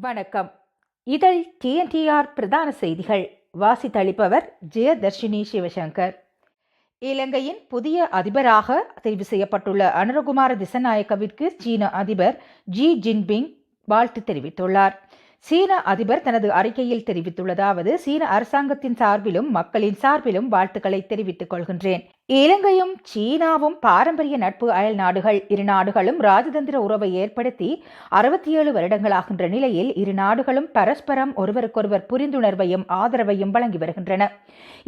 வணக்கம். இதழ் டிஎன்டிஆர் பிரதான செய்திகள். வாசித்தளிப்பவர் ஜெயதர்ஷினி சிவசங்கர். இலங்கையின் புதிய அதிபராக தெரிவு செய்யப்பட்டுள்ள அனுரகுமார திசநாயக்கவிற்கு சீன அதிபர் ஜி ஜின்பிங் வாழ்த்து தெரிவித்துள்ளார். சீன அதிபர் தனது அறிக்கையில் தெரிவித்துள்ளதாவது சீன அரசாங்கத்தின் சார்பிலும் மக்களின் சார்பிலும் வாழ்த்துக்களை தெரிவித்துக் கொள்கின்றேன். இலங்கையும் சீனாவும் பாரம்பரிய நட்பு அயல் நாடுகள் இரு நாடுகளும் ராஜதந்திர உறவை ஏற்படுத்தி அறுபத்தி ஏழு வருடங்களாகின்ற நிலையில் இரு நாடுகளும் பரஸ்பரம் ஒருவருக்கொருவர் புரிந்துணர்வையும் ஆதரவையும் வழங்கி வருகின்றன.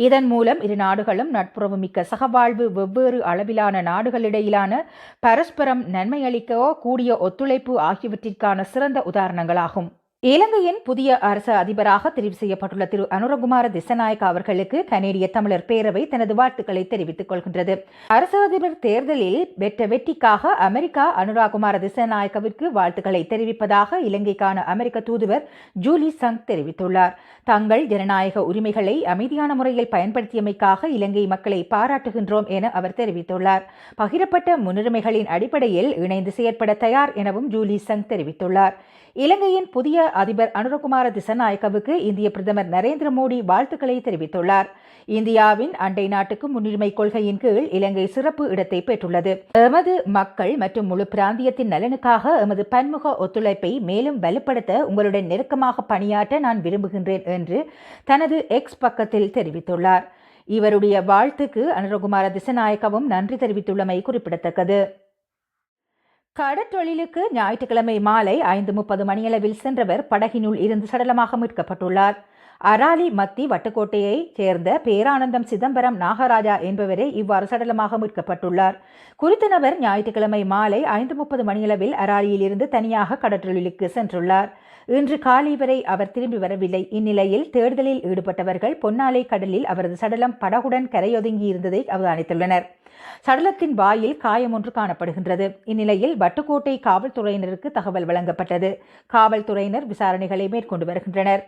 இதன் மூலம் இரு நாடுகளும் நட்புறவு மிக்க சகவாழ்வு வெவ்வேறு அளவிலான நாடுகளிடையிலான பரஸ்பரம் நன்மையளிக்கவோ கூடிய ஒத்துழைப்பு ஆகியவற்றிற்கான சிறந்த உதாரணங்களாகும். இலங்கையின் புதிய அரச அதிபராக தெரிவு செய்யப்பட்டுள்ள திரு. அனுரகுமார திசநாயக்க அவர்களுக்கு கனேடிய தமிழர் பேரவை தனது வாழ்த்துக்களை தெரிவித்துக் கொள்கின்றது. அரச அதிபர் தேர்தலில் வெற்ற வெற்றிக்காக அமெரிக்கா அனுராகுமார திசநாயக்கவிற்கு வாழ்த்துக்களை தெரிவிப்பதாக இலங்கைக்கான அமெரிக்க தூதுவர் ஜூலி சங் தெரிவித்துள்ளார். தங்கள் ஜனநாயக உரிமைகளை அமைதியான முறையில் பயன்படுத்தியமைக்காக இலங்கை மக்களை பாராட்டுகின்றோம் என அவர் தெரிவித்துள்ளார். பகிரப்பட்ட முன்னுரிமைகளின் அடிப்படையில் இணைந்து செயற்பட தயார் எனவும் ஜூலி சங் தெரிவித்துள்ளார். இலங்கையின் புதிய அதிபர் அனுரகுமார திசநாயக்கவுக்கு இந்திய பிரதமர் நரேந்திர மோடி வாழ்த்துக்களை தெரிவித்துள்ளார். இந்தியாவின் அண்டை நாட்டுக்கு முன்னுரிமை கொள்கையின் கீழ் இலங்கை சிறப்பு இடத்தை பெற்றுள்ளது. எமது மக்கள் மற்றும் முழு பிராந்தியத்தின் நலனுக்காக எமது பன்முக ஒத்துழைப்பை மேலும் வலுப்படுத்த உங்களுடன் நெருக்கமாக பணியாற்ற நான் விரும்புகின்றேன் என்று தனது எக்ஸ் பக்கத்தில் தெரிவித்துள்ளார். இவருடைய வாழ்த்துக்கு அனுரகுமார திசநாயக்கவும் நன்றி தெரிவித்துள்ளமை குறிப்பிடத்தக்கது. கடற்றொழிலுக்கு ஞாயிற்றுக்கிழமை மாலை ஐந்து முப்பது மணியளவில் சென்றவர் படகினுள் இருந்து சடலமாக மீட்கப்பட்டுள்ளார். அராலி மத்தி வட்டுக்கோட்டையைச் சேர்ந்த பேரானந்தம் சிதம்பரம் நாகராஜா என்பவரே இவ்வாறு சடலமாக மீட்கப்பட்டுள்ளார். குறித்த நபர் ஞாயிற்றுக்கிழமை மாலை ஐந்து முப்பது மணியளவில் அராலியில் இருந்து தனியாக கடற்றொழிலுக்கு சென்றுள்ளார். இன்று காலை வரை அவர் திரும்பி வரவில்லை. இந்நிலையில் தேடுதலில் ஈடுபட்டவர்கள் பொன்னாலை கடலில் அவரது சடலம் படகுடன் கரையொதுங்கி இருந்ததை அவதானித்துள்ளனர். சடலத்தின் வாயில் காயம் ஒன்று காணப்படுகின்றது. இந்நிலையில் வட்டுக்கோட்டை காவல்துறையினருக்கு தகவல் வழங்கப்பட்டது. காவல்துறையினர் விசாரணைகளை மேற்கொண்டு வருகின்றனர்.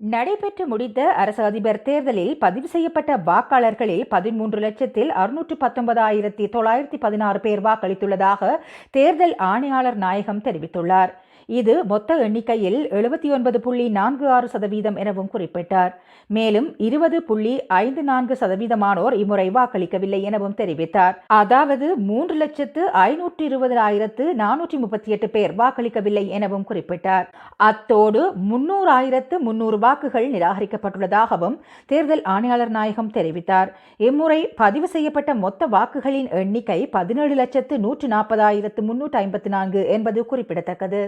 நடைபெற்று முடித்த அரசு அதிபர் தேர்தலில் பதிவு செய்யப்பட்ட வாக்காளர்களில் பதிமூன்று லட்சத்தில் அறுநூற்று பத்தொன்பதாயிரத்தி தொள்ளாயிரத்தி பதினாறு பேர் வாக்களித்துள்ளதாக தேர்தல் ஆணையாளர் நாயகம் தெரிவித்துள்ளார். இது மொத்த எண்ணிக்கையில் எழுபத்தி ஒன்பது புள்ளி நான்கு ஆறு சதவீதம் எனவும் குறிப்பிட்டார். மேலும் இருபது புள்ளி ஐந்து நான்கு சதவீதமானோர் இம்முறை வாக்களிக்கவில்லை எனவும் தெரிவித்தார். அதாவது மூன்று லட்சத்து ஐநூற்று இருபதாயிரத்து நானூற்றி முப்பத்தி எட்டு பேர் வாக்களிக்கவில்லை எனவும் குறிப்பிட்டார். அத்தோடு முன்னூறாயிரத்து முன்னூறு வாக்குகள் நிராகரிக்கப்பட்டுள்ளதாகவும் தேர்தல் ஆணையாளர் நாயகம் தெரிவித்தார். இம்முறை பதிவு செய்யப்பட்ட மொத்த வாக்குகளின் எண்ணிக்கை பதினேழு லட்சத்து நூற்று நாற்பதாயிரத்து முன்னூற்று ஐம்பத்தி நான்கு என்பது குறிப்பிடத்தக்கது.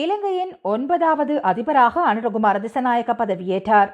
இலங்கையின் ஒன்பதாவது அதிபராக அனுரகுமார் திசநாயக்க பதவியேற்றார்.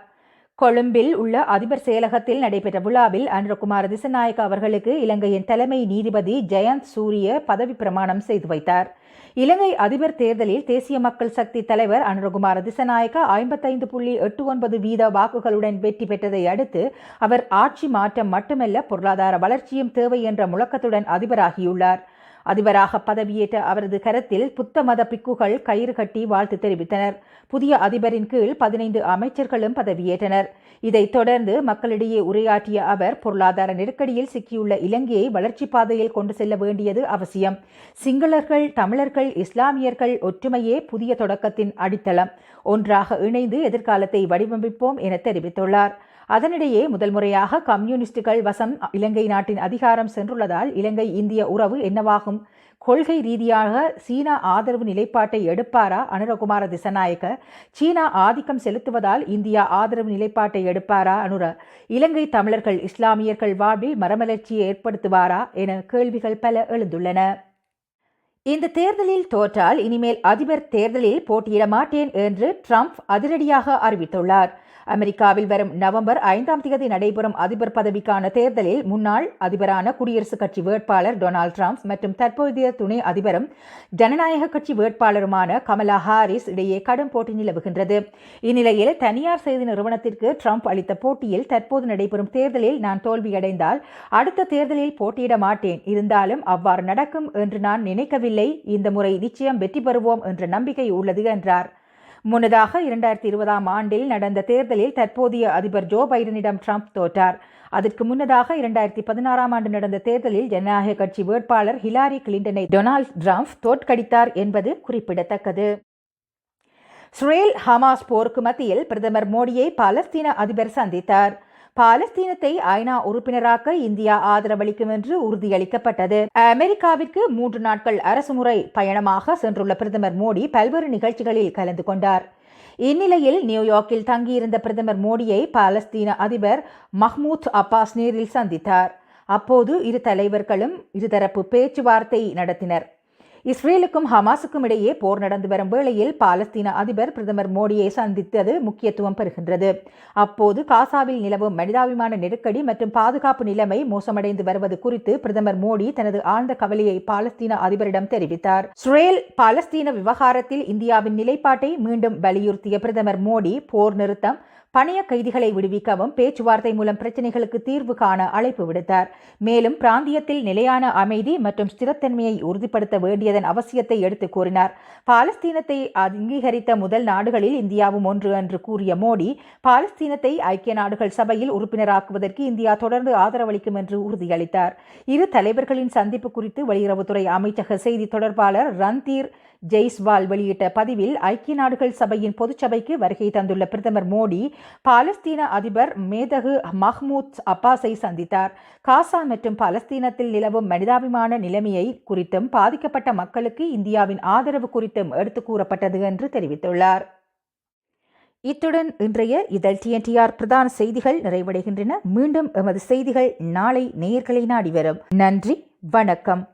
கொழும்பில் உள்ள அதிபர் செயலகத்தில் நடைபெற்ற விழாவில் அனுரகுமார் திசநாயக்க அவர்களுக்கு இலங்கையின் தலைமை நீதிபதி ஜெயந்த் சூரிய பதவி பிரமாணம் செய்து வைத்தார். இலங்கை அதிபர் தேர்தலில் தேசிய மக்கள் சக்தி தலைவர் அனுரகுமார் திசநாயக்க ஐம்பத்தைந்து புள்ளி எட்டு ஒன்பது வீத வாக்குகளுடன் வெற்றி பெற்றதை அடுத்து அவர் ஆட்சி மாற்றம் மட்டுமல்ல பொருளாதார வளர்ச்சியும் தேவை என்ற முழக்கத்துடன் அதிபராகியுள்ளார். அதிபராக பதவியேற்ற அவரது கரத்தில் புத்த மத பிக்குகள் கயிறு கட்டி வாழ்த்து தெரிவித்தனர். புதிய அதிபரின் கீழ் பதினைந்து அமைச்சர்களும் பதவியேற்றனர். இதைத் தொடர்ந்து மக்களிடையே உரையாற்றிய அவர் பொருளாதார நெருக்கடியில் சிக்கியுள்ள இலங்கையை வளர்ச்சி பாதையில் கொண்டு செல்ல வேண்டியது அவசியம். சிங்களர்கள் தமிழர்கள் இஸ்லாமியர்கள் ஒற்றுமையே புதிய தொடக்கத்தின் அடித்தளம். ஒன்றாக இணைந்து எதிர்காலத்தை வடிவமைப்போம் என தெரிவித்துள்ளார். அதனிடையே முதல் முறையாக கம்யூனிஸ்டுகள் வசம் இலங்கை நாட்டின் அதிகாரம் சென்றுள்ளதால் இலங்கை இந்திய உறவு என்னவாகும்? கொள்கை ரீதியாக சீனா ஆதரவு நிலைப்பாட்டை எடுப்பாரா? அனுரகுமார திசநாயக்க சீனா ஆதிக்கம் செலுத்துவதால் இந்தியா ஆதரவு நிலைப்பாட்டை எடுப்பாரா? அனுர இலங்கை தமிழர்கள் இஸ்லாமியர்கள் வாழ்வில் மரமலர்ச்சியை ஏற்படுத்துவாரா? என கேள்விகள் பல எழுந்துள்ளன. இந்த தேர்தலில் தோற்றால் இனிமேல் அதிபர் தேர்தலில் போட்டியிட மாட்டேன் என்று ட்ரம்ப் அதிரடியாக அறிவித்துள்ளார். அமெரிக்காவில் வரும் நவம்பர் ஐந்தாம் தேதி நடைபெறும் அதிபர் பதவிக்கான தேர்தலில் முன்னாள் அதிபரான குடியரசுக் கட்சி வேட்பாளர் டொனால்டு ட்ரம்ப் மற்றும் தற்போதைய துணை அதிபரும் ஜனநாயக கட்சி வேட்பாளருமான கமலா ஹாரிஸ் இடையே கடும் போட்டி நிலவுகின்றது. இந்நிலையில் தனியார் செய்தி நிறுவனத்திற்கு ட்ரம்ப் அளித்த போட்டியில் தற்போது நடைபெறும் தேர்தலில் நான் தோல்வியடைந்தால் அடுத்த தேர்தலில் போட்டியிட மாட்டேன். இருந்தாலும் அவ்வாறு நடக்கும் என்று நான் நினைக்கவில்லை. இல்லை இந்த முறை நிச்சயம் வெற்றி பெறுவோம் என்ற நம்பிக்கை உள்ளது என்றார். முன்னதாக இரண்டாயிரத்தி இருபதாம் ஆண்டில் நடந்த தேர்தலில் தற்போதைய அதிபர் ஜோ பைடனிடம் ட்ரம்ப் தோற்றார். அதற்கு முன்னதாக இரண்டாயிரத்தி பதினாறாம் ஆண்டு நடந்த தேர்தலில் ஜனநாயக கட்சி வேட்பாளர் ஹிலாரி கிளின்டனை டொனால்ட் ட்ரம்ப் தோற்கடித்தார் என்பது குறிப்பிடத்தக்கது. ஸ்ரேல் ஹமாஸ் போருக்கு மத்தியில் பிரதமர் மோடியை பாலஸ்தீன அதிபர் சந்தித்தார். பாலஸ்தீனத்தை ஐநா உறுப்பினராக்க இந்தியா ஆதரவளிக்கும் என்று உறுதியளிக்கப்பட்டது. அமெரிக்காவிற்கு மூன்று நாட்கள் அரசுமுறை பயணமாக சென்றுள்ள பிரதமர் மோடி பல்வேறு நிகழ்ச்சிகளில் கலந்து கொண்டார். இந்நிலையில் நியூயார்க்கில் தங்கியிருந்த பிரதமர் மோடியை பாலஸ்தீன அதிபர் மஹ்மூத் அப்பாஸ் நேரில் சந்தித்தார். அப்போது இரு தலைவர்களும் இருதரப்பு பேச்சுவார்த்தை நடத்தினர். இஸ்ரேலுக்கும் ஹமாஸுக்கும் இடையே போர் நடந்து வரும் வேளையில் பாலஸ்தீன அதிபர் பிரதமர் மோடியை சந்தித்தது முக்கியத்துவம் பெறுகின்றது. அப்போது காசாவில் நிலவும் மனிதாபிமான நெருக்கடி மற்றும் பாதுகாப்பு நிலைமை மோசமடைந்து வருவது குறித்து பிரதமர் மோடி தனது ஆழ்ந்த கவலையை பாலஸ்தீன அதிபரிடம் தெரிவித்தார். இஸ்ரேல் பாலஸ்தீன விவகாரத்தில் இந்தியாவின் நிலைப்பாட்டை மீண்டும் வலியுறுத்திய பிரதமர் மோடி போர் நிறுத்தம் பணைய கைதிகளை விடுவிக்கவும் பேச்சுவார்த்தை மூலம் பிரச்சினைகளுக்கு தீர்வு காண அழைப்பு விடுத்தார். மேலும் பிராந்தியத்தில் நிலையான அமைதி மற்றும் ஸ்திரத்தன்மையை உறுதிப்படுத்த வேண்டியதன் அவசியத்தை எடுத்து கூறினார். பாலஸ்தீனத்தை அங்கீகரித்த முதல் நாடுகளில் இந்தியாவும் ஒன்று என்று கூறிய மோடி பாலஸ்தீனத்தை ஐக்கிய நாடுகள் சபையில் உறுப்பினராக்குவதற்கு இந்தியா தொடர்ந்து ஆதரவளிக்கும் என்று உறுதியளித்தார். இரு தலைவர்களின் சந்திப்பு குறித்து வெளியுறவுத்துறை அமைச்சக செய்தி தொடர்பாளர் ரன்தீர் ஜெய்ஸ்வால் வெளியிட்ட பதிவில் ஐக்கிய நாடுகள் சபையின் பொதுச்சபைக்கு வருகை தந்துள்ள பிரதமர் மோடி பாலஸ்தீன அதிபர் மேதகு மஹ்மூத் அப்பாஸை சந்தித்தார். காசா மற்றும் பாலஸ்தீனத்தில் நிலவும் மனிதாபிமான நிலைமையை குறித்தும் பாதிக்கப்பட்ட மக்களுக்கு இந்தியாவின் ஆதரவு குறித்தும் எடுத்து கூறப்பட்டது என்று தெரிவித்துள்ளார். இத்துடன் இன்றைய இதழ் டிஎன்டிஆர் பிரதான செய்திகள் நிறைவடைகின்றன. மீண்டும் எமது செய்திகள் நாளை நேயர்களை நாடி வரும். நன்றி வணக்கம்.